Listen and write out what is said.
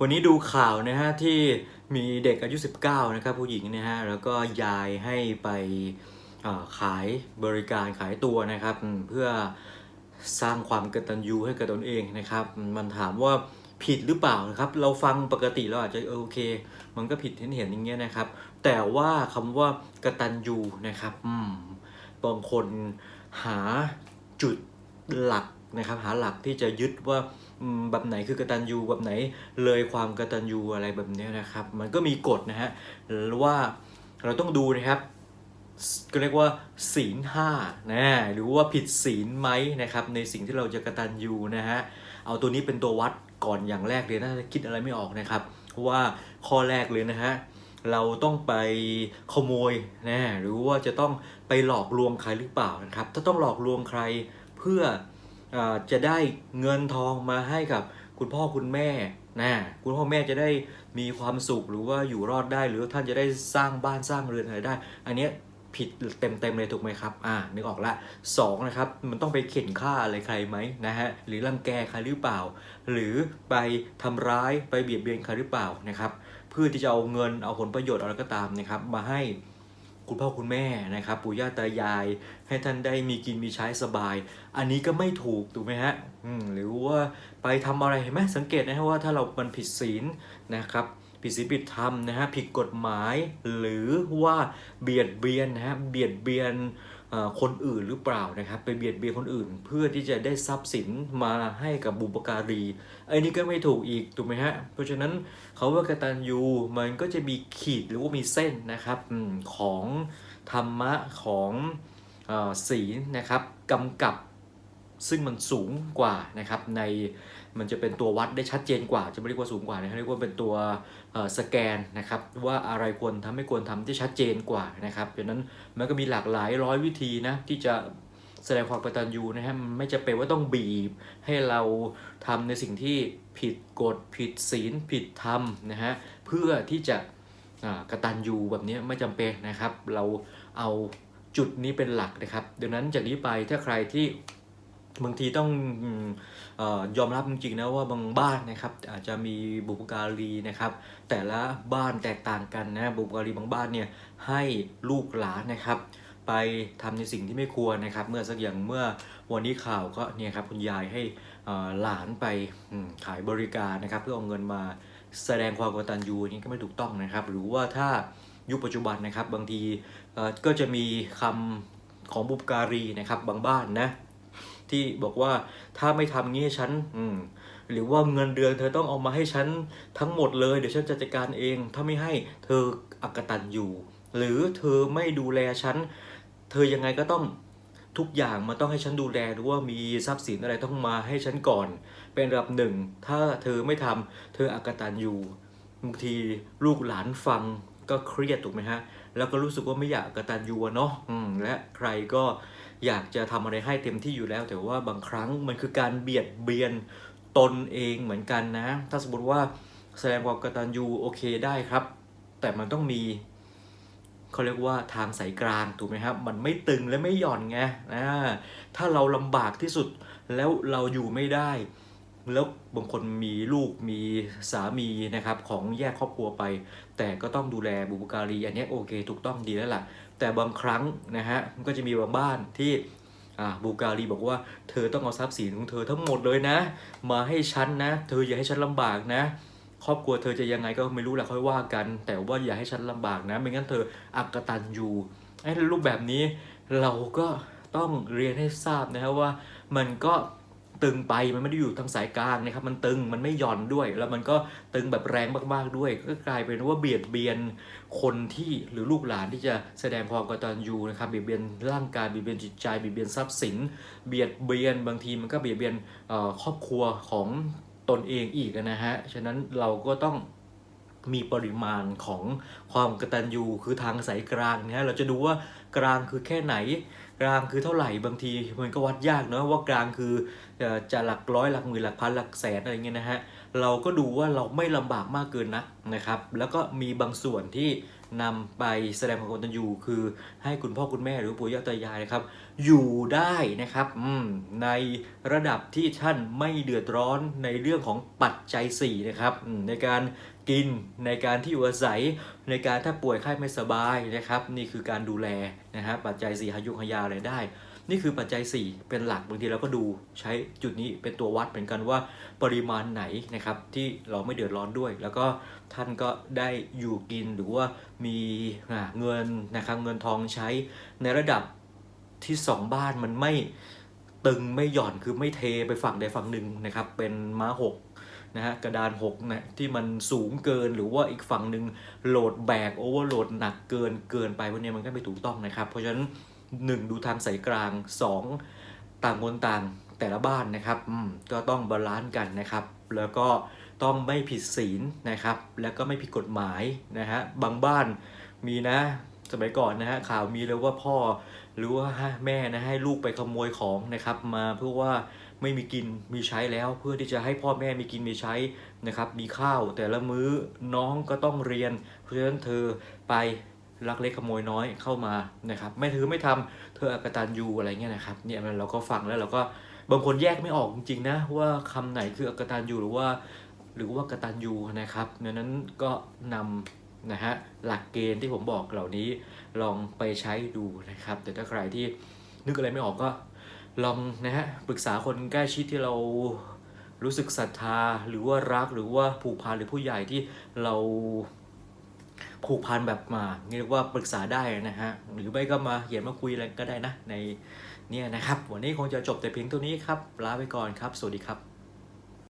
วันนี้ดูข่าวนะฮะที่มีเด็กอายุ 19 นะครับผู้หญิงนะฮะแล้วก็ยายให้ไปขายบริการขายตัวนะครับ เพื่อสร้างความกตัญญูให้กับตนเองนะครับ มันถามว่าผิดหรือเปล่านะครับ เราฟังปกติเราอาจจะเออโอเค มันก็ผิดเห็นเห็นอย่างเงี้ยนะครับ แต่ว่าคำว่ากตัญญูนะครับบางคนหาจุดหลัก นะครับหาหลักที่จะยึดว่าแบบไหนคือกตัญญูแบบไหนเลยความกตัญญูอะไรแบบนี้นะครับ มันก็มีกฎนะฮะว่าเราต้องดูนะครับก็เรียกว่าศีลห้านะหรือว่าผิดศีลไหมนะครับในสิ่งที่เราจะกตัญญูนะฮะเอาตัวนี้เป็นตัววัดก่อนอย่างแรกเลยนะถ้าคิดอะไรไม่ออกนะครับเพราะว่าข้อแรกเลยนะฮะเราต้องไปขโมยนะหรือว่าจะต้องไปหลอกลวงใครหรือเปล่านะครับ ถ้าต้องหลอกลวงใครเพื่อ จะได้เงินทองมาให้กับคุณพ่อคุณแม่นะคุณพ่อแม่จะได้มีความสุขหรือว่าอยู่รอดได้ หรือท่านจะได้สร้างบ้านสร้างเรือนอะไรได้ อันเนี้ยผิดเต็มๆเลยถูกไหมครับ อ่า นึกออกละสองนะครับ มันต้องไปเข็นฆ่าอะไรใครไหมนะฮะ หรือรังแกใครหรือเปล่า หรือไปทำร้ายไปเบียดเบียนใครหรือเปล่านะครับ เพื่อที่จะเอาเงินเอาผลประโยชน์อะไรก็ตามนะครับ มาให้ คุณพ่อคุณแม่นะครับปู่ย่าตายาย ให้ท่านได้มีกินมีใช้สบาย อันนี้ก็ไม่ถูกถูกไหมฮะหรือว่าไปทำอะไรเห็นไหมสังเกตนะฮะว่าถ้าเรามันผิดศีลนะครับผิดศีลผิดธรรมนะฮะผิดกฎหมายหรือว่าเบียดเบียนนะฮะเบียดเบียน คนอื่นหรือเปล่านะครับ ไปเบียดเบียนคนอื่น เพื่อที่จะได้ทรัพย์สินมาให้กับบุปการีไอ้นี่ก็ไม่ถูกอีกถูกไหมฮะเพราะฉะนั้นเขาว่ากตัญญูมันก็จะมีขีดหรือว่ามีเส้นนะครับของธรรมะของศีลนะครับกำกับ ซึ่งมันสูงกว่านะครับในมันจะเป็นตัววัดได้ชัดเจนกว่า จะไม่เรียกว่าสูงกว่านะเรียกว่าเป็นตัวสแกนนะครับว่าอะไรควรทำไม่ควรทำที่ชัดเจนกว่านะครับดังนั้นมันก็มีหลากหลายร้อยวิธีนะที่จะแสดงความกตัญญูนะฮะมันไม่จะเป็นว่าต้องบีบให้เราทำในสิ่งที่ผิดกฎผิดศีลผิดธรรมนะฮะเพื่อที่จะอ่ากตัญญูแบบนี้ไม่จำเป็นนะครับ เราเอาจุดนี้เป็นหลักนะครับ ดังนั้นจากนี้ไปถ้าใครที่ บางทีต้องออยอมรับจริงๆนะว่าบางบ้านนะครับอาจจะมีบุปการีนะครับ แต่ละบ้านแตกต่างกันนะบุปการีบางบ้านเนี่ยให้ลูกหลานนะครับ ไปทำในสิ่งที่ไม่ควรนะครับ เมื่อสักอย่างเมื่อวันนี้ข่าวก็เนี่ยครับคุณยายให้หลานไปขายบริการนะครับ เพื่อเอาเงินมาแสดงความกตัญญูนี่ก็ไม่ถูกต้องนะครับ หรือว่าถ้ายุคปัจจุบันนะครับบางทีก็จะมีคำของบุปการีนะครับบางบ้านนะ ที่บอกว่าถ้าไม่ทำงี้ฉันอืมหรือว่าเงินเดือนเธอต้องเอามาให้ฉันทั้งหมดเลยเดี๋ยวฉันจัดการเอง ถ้าไม่ให้เธออักตันอยู่ หรือเธอไม่ดูแลฉันเธอยังไงก็ต้องทุกอย่างมันต้องให้ฉันดูแลหรือว่ามีทรัพย์สินอะไรต้องมาให้ฉันก่อน เป็นอันดับหนึ่ง ถ้าเธอไม่ทำเธออักตันอยู่บางทีลูกหลานฟังก็เครียดถูกไหมฮะ แล้วก็รู้สึกว่าไม่อยากกตัญญูอะเนาะอืมและใครก็ อยากจะทำอะไรให้เต็มที่อยู่แล้ว แต่ว่าบางครั้งมันคือการเบียดเบียนตนเองเหมือนกันนะ ถ้าสมมติว่าแสดงความกตัญญูโอเคได้ครับ แต่มันต้องมีเขาเรียกว่าทางสายกลางถูกไหมครับ มันไม่ตึงและไม่หย่อนไงนะถ้าเราลำบากที่สุดแล้วเราอยู่ไม่ได้ แล้วบางคนมีลูกมีสามีนะครับของแยกครอบครัวไป แต่ก็ต้องดูแลบุปการีอันนี้โอเค ถูกต้องดีแล้วล่ะ แต่บางครั้งนะฮะมันก็จะมีบางบ้านที่บุปการีบอกว่าเธอต้องเอาทรัพย์สินของเธอทั้งหมดเลยนะ มาให้ฉันนะ เธออย่าให้ฉันลำบากนะ ครอบครัวเธอจะยังไงก็ไม่รู้แหละค่อยว่ากัน แต่ว่าอย่าให้ฉันลำบากนะ ไม่งั้นเธออักตันอยู่ไอ้รูปแบบนี้เราก็ต้องเรียนให้ทราบนะครับว่ามันก็ ตึงไปมันไม่ได้อยู่ทางสายกลางนะครับ มันตึงมันไม่หย่อนด้วย แล้วมันก็ตึงแบบแรงมากๆด้วย ก็กลายเป็นว่าเบียดเบียนคนที่หรือลูกหลานที่จะแสดงความกตัญญูนะครับเบียดเบียนร่างกายเบียดเบียนจิตใจเบียดเบียนทรัพย์สิน เบียดเบียนบางทีมันก็เบียดเบียนครอบครัวของตนเองอีกนะฮะฉะนั้นเราก็ต้อง มีปริมาณของความกตัญญูคือทางสายกลางนะฮะเราจะดูว่ากลางคือแค่ไหน กลางคือเท่าไหร่บางทีมันก็วัดยากเนอะว่ากลางคือจะหลักร้อยหลักหมื่นหลักพันหลักแสนอะไรเงี้ยนะฮะเราก็ดูว่าเราไม่ลำบากมากเกินนักนะครับ แล้วก็มีบางส่วนที่นำไปแสดงความกตัญญูคือให้คุณพ่อคุณแม่หรือปู่ย่าตายายนะครับ อยู่ได้นะครับในระดับที่ท่านไม่เดือดร้อนในเรื่องของปัจจัย4นะครับในการ กิน ในการที่อยู่อาศัย ในการถ้าป่วยไข้ไม่สบายนะครับ นี่คือการดูแลนะฮะปัจจัย4หายุงหายาอะไรได้ นี่คือปัจจัย 4 เป็นหลักบางทีเราก็ดูใช้จุดนี้เป็นตัววัดเหมือนกันว่าปริมาณไหนนะครับที่เราไม่เดือดร้อนด้วย แล้วก็ท่านก็ได้อยู่กินหรือว่ามีเงินนะครับเงินทองใช้ในระดับที่สองบ้านมันไม่ตึงไม่หย่อนคือไม่เทไปฝั่งใดฝั่งหนึ่งนะครับเป็นม้าหก นะฮะกระดานหกนะที่มันสูงเกินหรือว่าอีกฝั่งหนึ่งโหลดแบกโอเวอร์โหลดหนักเกินเกินไปพวกนี้มันก็ไม่ถูกต้องนะครับ เพราะฉะนั้นหนึ่งดูทางสายกลางสองต่างคนต่างแต่ละบ้านนะครับอืมก็ต้องบาลานซ์กันนะครับ แล้วก็ต้องไม่ผิดศีลนะครับ แล้วก็ไม่ผิดกฎหมายนะฮะบางบ้านมีนะสมัยก่อนนะฮะข่าวมีเลยว่าพ่อหรือว่าแม่นะให้ลูกไปขโมยของนะครับ มาเพื่อว่า ไม่มีกินมีใช้แล้วเพื่อที่จะให้พ่อแม่มีกินมีใช้นะครับ มีข้าวแต่ละมื้อน้องก็ต้องเรียน เพราะฉะนั้นเธอไปลักเล็กขโมยน้อยเข้ามานะครับ ไม่ถือไม่ทำเธออกตันยูอะไรเงี้ยนะครับเนี่ยมันเราก็ฟังแล้วเราก็บางคนแยกไม่ออกจริงๆนะว่าคำไหนคืออกตันยูหรือว่า หรือว่ากตันยูนะครับดังนั้นก็นำนะฮะหลักเกณฑ์ที่ผมบอกเหล่านี้ลองไปใช้ดูนะครับ แต่ถ้าใครที่นึกอะไรไม่ออกก็ ลองนะฮะปรึกษาคนใกล้ชิดที่เรารู้สึกศรัทธาหรือว่ารักหรือว่าผูกพันหรือผู้ใหญ่ที่เราผูกพันแบบมาเรียกว่าปรึกษาได้นะฮะหรือไม่ก็มาเขียนมาคุยอะไรก็ได้นะในเนี่ยนะครับ วันนี้คงจะจบแต่เพียงเท่านี้ครับลาไปก่อนครับ สวัสดีครับ